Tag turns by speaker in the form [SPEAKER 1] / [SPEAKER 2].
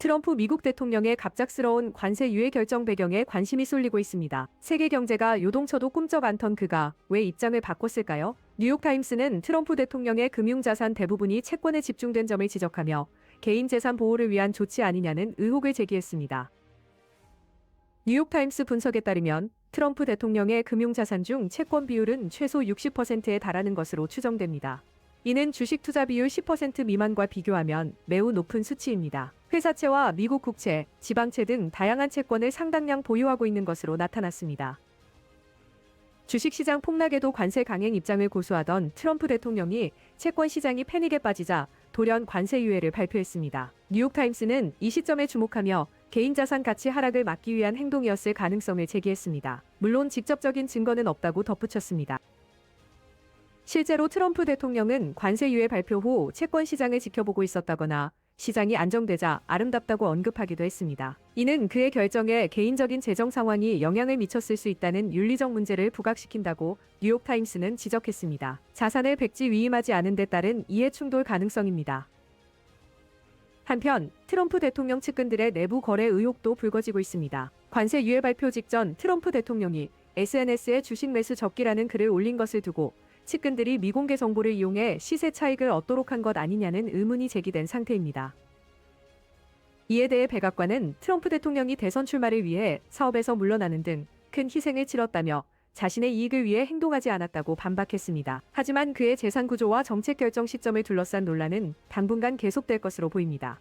[SPEAKER 1] 트럼프 미국 대통령의 갑작스러운 관세 유예 결정 배경에 관심이 쏠리고 있습니다. 세계 경제가 요동쳐도 꿈쩍 않던 그가 왜 입장을 바꿨을까요? 뉴욕타임스는 트럼프 대통령의 금융자산 대부분이 채권에 집중된 점을 지적하며 개인 재산 보호를 위한 조치 아니냐는 의혹을 제기했습니다. 뉴욕타임스 분석에 따르면 트럼프 대통령의 금융자산 중 채권 비율은 최소 60%에 달하는 것으로 추정됩니다. 이는 주식 투자 비율 10% 미만과 비교하면 매우 높은 수치입니다. 회사채와 미국 국채, 지방채 등 다양한 채권을 상당량 보유하고 있는 것으로 나타났습니다. 주식시장 폭락에도 관세 강행 입장을 고수하던 트럼프 대통령이 채권 시장이 패닉에 빠지자 돌연 관세 유예를 발표했습니다. 뉴욕타임스는 이 시점에 주목하며 개인 자산 가치 하락을 막기 위한 행동이었을 가능성을 제기했습니다. 물론 직접적인 증거는 없다고 덧붙였습니다. 실제로 트럼프 대통령은 관세 유예 발표 후 채권 시장을 지켜보고 있었다거나 시장이 안정되자 아름답다고 언급하기도 했습니다. 이는 그의 결정에 개인적인 재정 상황이 영향을 미쳤을 수 있다는 윤리적 문제를 부각시킨다고 뉴욕타임스는 지적했습니다. 자산을 백지 위임하지 않은 데 따른 이해 충돌 가능성입니다. 한편 트럼프 대통령 측근들의 내부 거래 의혹도 불거지고 있습니다. 관세 유예 발표 직전 트럼프 대통령이 SNS에 주식 매수 적기라는 글을 올린 것을 두고 측근들이 미공개 정보를 이용해 시세 차익을 얻도록 한 것 아니냐는 의문이 제기된 상태입니다. 이에 대해 백악관은 트럼프 대통령이 대선 출마를 위해 사업에서 물러나는 등 큰 희생을 치렀다며 자신의 이익을 위해 행동하지 않았다고 반박했습니다. 하지만 그의 재산 구조와 정책 결정 시점을 둘러싼 논란은 당분간 계속될 것으로 보입니다.